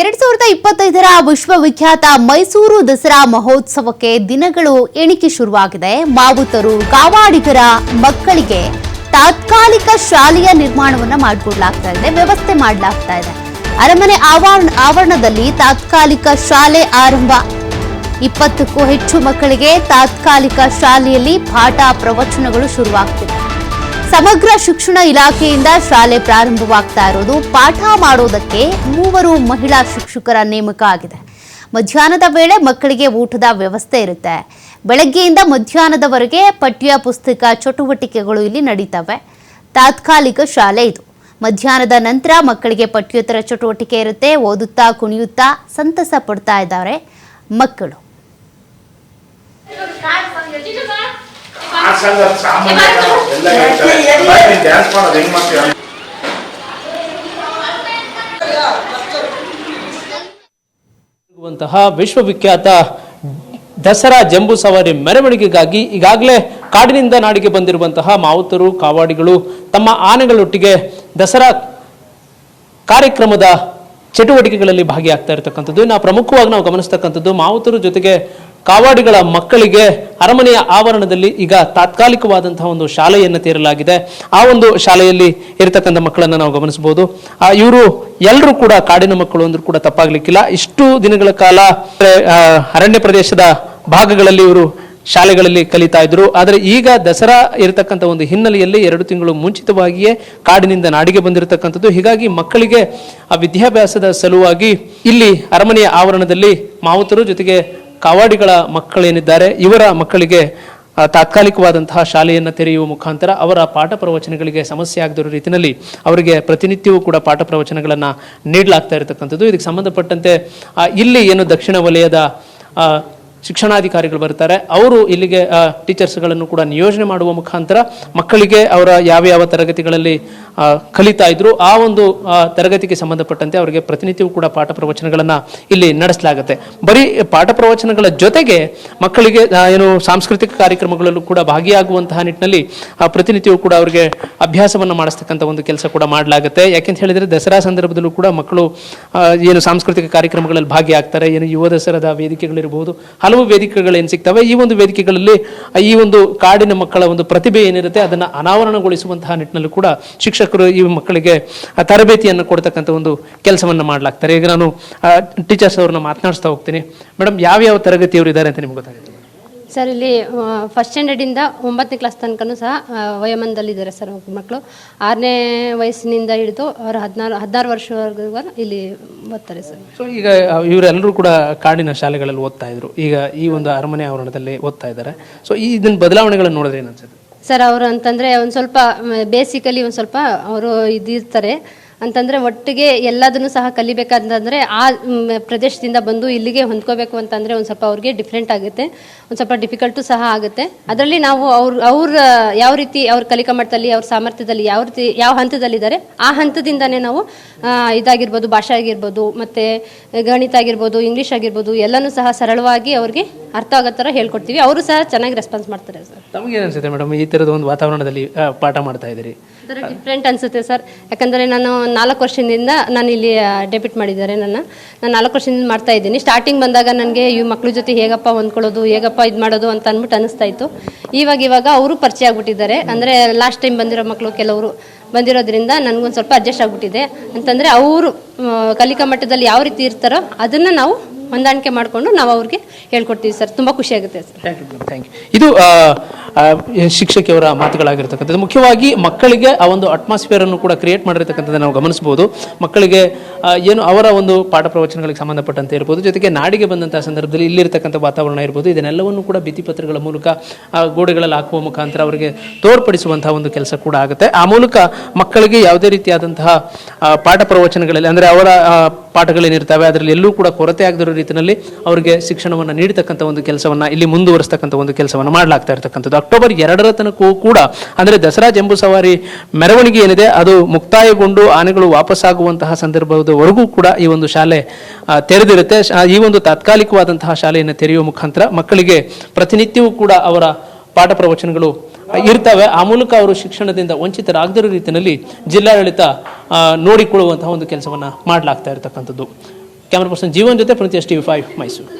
ಎರಡ್ ಸಾವಿರದ ಇಪ್ಪತ್ತೈದರ ವಿಶ್ವವಿಖ್ಯಾತ ಮೈಸೂರು ದಸರಾ ಮಹೋತ್ಸವಕ್ಕೆ ದಿನಗಳು ಎಣಿಕೆ ಶುರುವಾಗಿದೆ. ಮಾವುತರು, ಕಾವಾಡಿಗರ ಮಕ್ಕಳಿಗೆ ತಾತ್ಕಾಲಿಕ ಶಾಲೆಯ ನಿರ್ಮಾಣವನ್ನು ಮಾಡಿಕೊಡ್ಲಾಗ್ತಾ ಇದೆ, ವ್ಯವಸ್ಥೆ ಮಾಡಲಾಗ್ತಾ ಇದೆ. ಅರಮನೆ ಆವರಣ, ಆವರಣದಲ್ಲಿ ತಾತ್ಕಾಲಿಕ ಶಾಲೆ ಆರಂಭ. ಇಪ್ಪತ್ತಕ್ಕೂ ಹೆಚ್ಚು ಮಕ್ಕಳಿಗೆ ತಾತ್ಕಾಲಿಕ ಶಾಲೆಯಲ್ಲಿ ಪಾಠ ಪ್ರವಚನಗಳು ಶುರುವಾಗ್ತಿದೆ ಸಮಗ್ರ ಶಿಕ್ಷಣ ಇಲಾಖೆಯಿಂದ ಶಾಲೆ ಪ್ರಾರಂಭವಾಗ್ತಾ ಇರೋದು, ಪಾಠ ಮಾಡೋದಕ್ಕೆ ಮೂವರು ಮಹಿಳಾ ಶಿಕ್ಷಕರ ನೇಮಕ ಆಗಿದೆ. ಮಧ್ಯಾಹ್ನದ ವೇಳೆ ಮಕ್ಕಳಿಗೆ ಊಟದ ವ್ಯವಸ್ಥೆ ಇರುತ್ತೆ. ಬೆಳಗ್ಗೆಯಿಂದ ಮಧ್ಯಾಹ್ನದವರೆಗೆ ಪಠ್ಯ, ಪುಸ್ತಕ ಚಟುವಟಿಕೆಗಳು ಇಲ್ಲಿ ನಡೀತವೆ. ತಾತ್ಕಾಲಿಕ ಶಾಲೆ ಇದು. ಮಧ್ಯಾಹ್ನದ ನಂತರ ಮಕ್ಕಳಿಗೆ ಪಠ್ಯೋತ್ತರ ಚಟುವಟಿಕೆ ಇರುತ್ತೆ. ಓದುತ್ತಾ, ಕುಣಿಯುತ್ತಾ ಸಂತಸ ಪಡ್ತಾ ಇದ್ದಾರೆ ಮಕ್ಕಳು. ಆ ಸಂಘ ಸಾಮಾನ್ಯ ಎಲ್ಲ ಹೇಳ್ತಾರೆ. ಬನ್ನಿ, ಡ್ಯಾನ್ಸ್ ಮಾಡೋದು ಹೆಂಗ್ ಮಾಡ್ತೀಯ ಇರುವಂತಹ ವಿಶ್ವವಿಖ್ಯಾತ ದಸರಾ ಜಂಬೂ ಸವಾರಿ ಮೆರವಣಿಗೆಗಾಗಿ ಈಗಾಗಲೇ ಕಾಡಿನಿಂದ ನಾಡಿಗೆ ಬಂದಿರುವಂತಹ ಮಾವುತರು ಕಾವಾಡಿಗಳು ತಮ್ಮ ಆನೆಗಳೊಟ್ಟಿಗೆ ದಸರಾ ಕಾರ್ಯಕ್ರಮದ ಚಟುವಟಿಕೆಗಳಲ್ಲಿ ಭಾಗಿಯಾಗ್ತಾ ಇರತಕ್ಕಂಥದ್ದು. ನಾವು ಪ್ರಮುಖವಾಗಿ ನಾವು ಗಮನಿಸ್ತಕ್ಕಂಥದ್ದು ಮಾವುತರು ಜೊತೆಗೆ ಕಾವಾಡಿಗಳ ಮಕ್ಕಳಿಗೆ ಅರಮನೆಯ ಆವರಣದಲ್ಲಿ ಈಗ ತಾತ್ಕಾಲಿಕವಾದಂತಹ ಒಂದು ಶಾಲೆಯನ್ನು ತೆರಲಾಗಿದೆ ಆ ಒಂದು ಶಾಲೆಯಲ್ಲಿ ಇರತಕ್ಕಂಥ ಮಕ್ಕಳನ್ನು ನಾವು ಗಮನಿಸಬಹುದು. ಇವರು ಎಲ್ಲರೂ ಕೂಡ ಕಾಡಿನ ಮಕ್ಕಳು ಅಂದ್ರೂ ಕೂಡ ತಪ್ಪಾಗ್ಲಿಕ್ಕಿಲ್ಲ. ಇಷ್ಟು ದಿನಗಳ ಕಾಲ ಅರಣ್ಯ ಪ್ರದೇಶದ ಭಾಗಗಳಲ್ಲಿ ಇವರು ಶಾಲೆಗಳಲ್ಲಿ ಕಲಿತಾ ಇದ್ರು. ಆದರೆ ಈಗ ದಸರಾ ಇರತಕ್ಕಂಥ ಒಂದು ಹಿನ್ನೆಲೆಯಲ್ಲಿ ಎರಡು ತಿಂಗಳು ಮುಂಚಿತವಾಗಿಯೇ ಕಾಡಿನಿಂದ ನಾಡಿಗೆ ಬಂದಿರತಕ್ಕಂಥದ್ದು. ಹೀಗಾಗಿ ಮಕ್ಕಳಿಗೆ ಆ ವಿದ್ಯಾಭ್ಯಾಸದ ಸಲುವಾಗಿ ಇಲ್ಲಿ ಅರಮನೆಯ ಆವರಣದಲ್ಲಿ ಮಾವುತರು ಜೊತೆಗೆ ಕಾವಾಡಿಗಳ ಮಕ್ಕಳೇನಿದ್ದಾರೆ, ಇವರ ಮಕ್ಕಳಿಗೆ ತಾತ್ಕಾಲಿಕವಾದಂತಹ ಶಾಲೆಯನ್ನು ತೆರೆಯುವ ಮುಖಾಂತರ ಅವರ ಪಾಠ ಪ್ರವಚನಗಳಿಗೆ ಸಮಸ್ಯೆ ಆಗದಿರೋ ರೀತಿಯಲ್ಲಿ ಅವರಿಗೆ ಪ್ರತಿನಿತ್ಯವೂ ಕೂಡ ಪಾಠ ಪ್ರವಚನಗಳನ್ನು ನೀಡಲಾಗ್ತಾ ಇರತಕ್ಕಂಥದ್ದು. ಇದಕ್ಕೆ ಸಂಬಂಧಪಟ್ಟಂತೆ ಇಲ್ಲಿ ಏನು ದಕ್ಷಿಣ ವಲಯದ ಶಿಕ್ಷಣಾಧಿಕಾರಿಗಳು ಬರ್ತಾರೆ. ಅವರು ಇಲ್ಲಿಗೆ ಟೀಚರ್ಸ್ಗಳನ್ನು ಕೂಡ ನಿಯೋಜನೆ ಮಾಡುವ ಮುಖಾಂತರ ಮಕ್ಕಳಿಗೆ ಅವರ ಯಾವ ಯಾವ ತರಗತಿಗಳಲ್ಲಿ ಕಲಿತಾ ಇದ್ರು, ಆ ಒಂದು ತರಗತಿಗೆ ಸಂಬಂಧಪಟ್ಟಂತೆ ಅವರಿಗೆ ಪ್ರತಿನಿತ್ಯವೂ ಕೂಡ ಪಾಠ ಪ್ರವಚನಗಳನ್ನು ಇಲ್ಲಿ ನಡೆಸಲಾಗುತ್ತೆ. ಬರೀ ಪಾಠ ಪ್ರವಚನಗಳ ಜೊತೆಗೆ ಮಕ್ಕಳಿಗೆ ಏನು ಸಾಂಸ್ಕೃತಿಕ ಕಾರ್ಯಕ್ರಮಗಳಲ್ಲೂ ಕೂಡ ಭಾಗಿಯಾಗುವಂತಹ ನಿಟ್ಟಿನಲ್ಲಿ ಪ್ರತಿನಿತ್ಯವೂ ಕೂಡ ಅವರಿಗೆ ಅಭ್ಯಾಸವನ್ನು ಮಾಡಿಸ್ತಕ್ಕಂಥ ಒಂದು ಕೆಲಸ ಕೂಡ ಮಾಡಲಾಗುತ್ತೆ. ಯಾಕೆಂತ ಹೇಳಿದ್ರೆ ದಸರಾ ಸಂದರ್ಭದಲ್ಲೂ ಕೂಡ ಮಕ್ಕಳು ಏನು ಸಾಂಸ್ಕೃತಿಕ ಕಾರ್ಯಕ್ರಮಗಳಲ್ಲಿ ಭಾಗಿಯಾಗ್ತಾರೆ, ಏನು ಯುವ ದಸರಾದ ವೇದಿಕೆಗಳಿರಬಹುದು ಹಲವು ವೇದಿಕೆಗಳು ಏನು ಸಿಗ್ತವೆ? ಈ ಒಂದು ವೇದಿಕೆಗಳಲ್ಲಿ, ಈ ಒಂದು ಕಾಡಿನ ಮಕ್ಕಳ ಒಂದು ಪ್ರತಿಭೆ ಏನಿರುತ್ತೆ, ಅದನ್ನು ಅನಾವರಣಗೊಳಿಸುವಂತಹ ನಿಟ್ಟಿನಲ್ಲೂ ಕೂಡ ಶಿಕ್ಷಕರು ಈ ಮಕ್ಕಳಿಗೆ ತರಬೇತಿಯನ್ನು ಕೊಡ್ತಕ್ಕಂಥ ಒಂದು ಕೆಲಸವನ್ನು ಮಾಡಲಾಗ್ತಾರೆ. ಈಗ ನಾನು ಟೀಚರ್ಸ್ ಅವ್ರನ್ನ ಮಾತನಾಡಿಸ್ತಾ ಹೋಗ್ತೀನಿ. ಮೇಡಮ್ ಯಾವ್ಯಾವ ತರಗತಿಯವರು ಇದ್ದಾರೆ ಅಂತ ನಿಮ್ಗೆ ಗೊತ್ತಾಗುತ್ತೆ? ಸರ್ ಇಲ್ಲಿ ಫಸ್ಟ್ ಸ್ಟ್ಯಾಂಡರ್ಡಿಂದ ಒಂಬತ್ತನೇ ಕ್ಲಾಸ್ ತನಕನೂ ಸಹ ವಯೋಮಾನದಲ್ಲಿದ್ದಾರೆ ಸರ್ ಮಕ್ಕಳು ಆರನೇ ವಯಸ್ಸಿನಿಂದ ಹಿಡಿದು ಅವರು ಹದಿನಾರು ಹದಿನಾರು ವರ್ಷವರೆಗೂ ಇಲ್ಲಿ ಓದ್ತಾರೆ ಸರ್. ಸೊ ಈಗ ಇವರೆಲ್ಲರೂ ಕೂಡ ಕಾಡಿನ ಶಾಲೆಗಳಲ್ಲಿ ಓದ್ತಾ ಇದ್ರು. ಈಗ ಈ ಒಂದು ಅರಮನೆ ಆವರಣದಲ್ಲಿ ಓದ್ತಾ ಇದ್ದಾರೆ. ಸೊ ಈ ಇದನ್ನ ಬದಲಾವಣೆಗಳನ್ನು ನೋಡಿದ್ರೆ ಏನು ಅನ್ಸುತ್ತೆ? ಸರ್ ಅವರು ಅಂತಂದರೆ ಒಂದು ಸ್ವಲ್ಪ ಬೇಸಿಕಲಿ ಒಂದು ಸ್ವಲ್ಪ ಅವರು ಇದಿರ್ತಾರೆ. ಅಂತಂದರೆ ಒಟ್ಟಿಗೆ ಎಲ್ಲದನ್ನು ಸಹ ಕಲಿಬೇಕಂತಂದರೆ ಆ ಪ್ರದೇಶದಿಂದ ಬಂದು ಇಲ್ಲಿಗೆ ಹೊಂದ್ಕೋಬೇಕು ಅಂತಂದರೆ ಒಂದು ಸ್ವಲ್ಪ ಅವ್ರಿಗೆ ಡಿಫ್ರೆಂಟ್ ಆಗುತ್ತೆ. ಒಂದು ಸ್ವಲ್ಪ ಡಿಫಿಕಲ್ಟು ಸಹ ಆಗುತ್ತೆ. ಅದರಲ್ಲಿ ನಾವು ಅವ್ರ ಅವ್ರ ಯಾವ ರೀತಿ ಅವ್ರ ಕಲಿಕಾ ಮಟ್ಟದಲ್ಲಿ ಅವ್ರ ಸಾಮರ್ಥ್ಯದಲ್ಲಿ ಯಾವ ರೀತಿ, ಯಾವ ಹಂತದಲ್ಲಿದ್ದಾರೆ, ಆ ಹಂತದಿಂದನೇ ನಾವು ಇದಾಗಿರ್ಬೋದು, ಭಾಷೆ ಆಗಿರ್ಬೋದು, ಮತ್ತು ಗಣಿತ ಆಗಿರ್ಬೋದು ಇಂಗ್ಲೀಷ್ ಆಗಿರ್ಬೋದು, ಎಲ್ಲನೂ ಸಹ ಸರಳವಾಗಿ ಅವ್ರಿಗೆ ಅರ್ಥ ಆಗೋ ಥರ ಹೇಳ್ಕೊಡ್ತೀವಿ. ಅವರು ಸಹ ಚೆನ್ನಾಗಿ ರೆಸ್ಪಾನ್ಸ್ ಮಾಡ್ತಾರೆ ಸರ್. ತಮಗೆ ಅನಿಸುತ್ತೆ ಮೇಡಮ್ ಈ ಥರದ ಒಂದು ವಾತಾವರಣದಲ್ಲಿ ಪಾಠ ಮಾಡ್ತಾ ಇದ್ದೀರಿ. ಒಂಥರ ಡಿಫ್ರೆಂಟ್ ಅನಿಸುತ್ತೆ ಸರ್. ಯಾಕಂದರೆ ನಾನು ನಾಲ್ಕು ವರ್ಷದಿಂದ ನಾನು ಇಲ್ಲಿ ಡೆಬಿಟ್ ಮಾಡಿದ್ದಾರೆ ನನ್ನ. ನಾನು ನಾಲ್ಕು ವರ್ಷದಿಂದ ಮಾಡ್ತಾ ಇದ್ದೀನಿ. ಸ್ಟಾರ್ಟಿಂಗ್ ಬಂದಾಗ ನನಗೆ ಈ ಮಕ್ಳ ಜೊತೆ ಹೇಗಪ್ಪ ಹೊಂದ್ಕೊಳ್ಳೋದು, ಹೇಗಪ್ಪ ಇದು ಮಾಡೋದು ಅಂತ ಅಂದ್ಬಿಟ್ಟು ಅನಿಸ್ತಾ ಇತ್ತು. ಇವಾಗ ಇವಾಗ ಅವರು ಪರಿಚಯ ಆಗ್ಬಿಟ್ಟಿದ್ದಾರೆ. ಅಂದರೆ ಲಾಸ್ಟ್ ಟೈಮ್ ಬಂದಿರೋ ಮಕ್ಕಳು ಕೆಲವರು ಬಂದಿರೋದ್ರಿಂದ ನನಗೊಂದು ಸ್ವಲ್ಪ ಅಡ್ಜಸ್ಟ್ ಆಗ್ಬಿಟ್ಟಿದೆ. ಅಂತಂದರೆ ಅವರು ಕಲಿಕಾ ಮಟ್ಟದಲ್ಲಿ ಯಾವ ರೀತಿ ಇರ್ತಾರೋ ಅದನ್ನು ನಾವು ಹೊಂದಾಣಿಕೆ ಮಾಡಿಕೊಂಡು ನಾವು ಅವ್ರಿಗೆ ಹೇಳ್ಕೊಡ್ತೀವಿ ಸರ್. ತುಂಬ ಖುಷಿ ಆಗುತ್ತೆ sir. Thank you thank you ಇದು ಶಿಕ್ಷಕಿಯವರ ಮಾತುಗಳಾಗಿರ್ತಕ್ಕಂಥದ್ದು. ಮುಖ್ಯವಾಗಿ ಮಕ್ಕಳಿಗೆ ಆ ಒಂದು ಅಟ್ಮಾಸ್ಫಿಯರ್ ಅನ್ನು ಕೂಡ ಕ್ರಿಯೇಟ್ ಮಾಡಿರ್ತಕ್ಕಂಥದ್ದು ನಾವು ಗಮನಿಸಬಹುದು. ಮಕ್ಕಳಿಗೆ ಏನು ಅವರ ಒಂದು ಪಾಠ ಪ್ರವಚನಗಳಿಗೆ ಸಂಬಂಧಪಟ್ಟಂತೆ ಇರ್ಬೋದು ಜೊತೆಗೆ ನಾಡಿಗೆ ಬಂದಂತಹ ಸಂದರ್ಭದಲ್ಲಿ ಇಲ್ಲಿರ್ತಕ್ಕಂಥ ವಾತಾವರಣ ಇರ್ಬೋದು ಇದನ್ನೆಲ್ಲವನ್ನು ಕೂಡ ಭಿತ್ತಿಪತ್ರಗಳ ಮೂಲಕ ಆ, ಗೋಡೆಗಳಲ್ಲಿ ಹಾಕುವ ಮುಖಾಂತರ ಅವರಿಗೆ ತೋರ್ಪಡಿಸುವಂತಹ ಒಂದು ಕೆಲಸ ಕೂಡ ಆಗುತ್ತೆ. ಆ ಮೂಲಕ ಮಕ್ಕಳಿಗೆ ಯಾವುದೇ ರೀತಿಯಾದಂತಹ ಪಾಠ ಪ್ರವಚನಗಳಲ್ಲಿ ಅಂದರೆ ಅವರ ಪಾಠಗಳೇನಿರ್ತವೆ ಅದರಲ್ಲಿ ಎಲ್ಲೂ ಕೂಡ ಕೊರತೆ ಆಗದಿರೋ ರೀತಿಯಲ್ಲಿ ಅವರಿಗೆ ಶಿಕ್ಷಣವನ್ನು ನೀಡತಕ್ಕಂಥ ಒಂದು ಕೆಲಸವನ್ನು ಇಲ್ಲಿ ಮುಂದುವರಿಸ್ತಕ್ಕಂಥ ಒಂದು ಕೆಲಸವನ್ನು ಮಾಡಲಾಗ್ತಾ ಇರತಕ್ಕಂಥದ್ದು. ಅಕ್ಟೋಬರ್ ಎರಡರ ತನಕವೂ ಕೂಡ, ಅಂದರೆ ದಸರಾ ಜಂಬೂ ಸವಾರಿ ಮೆರವಣಿಗೆ ಏನಿದೆ, ಅದು ಮುಕ್ತಾಯಗೊಂಡು ಆನೆಗಳು ವಾಪಸ್ಸಾಗುವಂತಹ ಸಂದರ್ಭದವರೆಗೂ ಕೂಡ ಈ ಒಂದು ಶಾಲೆ ತೆರೆದಿರುತ್ತೆ. ಈ ಒಂದು ತಾತ್ಕಾಲಿಕವಾದಂತಹ ಶಾಲೆಯನ್ನು ತೆರೆಯುವ ಮುಖಾಂತರ ಮಕ್ಕಳಿಗೆ ಪ್ರತಿನಿತ್ಯವೂ ಕೂಡ ಅವರ ಪಾಠ ಪ್ರವಚನಗಳು ಇರ್ತವೆ. ಆ ಮೂಲಕ ಅವರು ಶಿಕ್ಷಣದಿಂದ ವಂಚಿತರಾಗದಿರೋ ರೀತಿಯಲ್ಲಿ ಜಿಲ್ಲಾಡಳಿತ ನೋಡಿಕೊಳ್ಳುವಂತಹ ಒಂದು ಕೆಲಸವನ್ನು ಮಾಡಲಾಗ್ತಾ ಇರತಕ್ಕಂಥದ್ದು. ಕ್ಯಾಮ್ರಾ ಪರ್ಸನ್ ಜೀವನ್ ಜೊತೆ ಪ್ರತಿ ಎಸ್ ಟಿ ಫೈವ್ ಮೈಸೂರು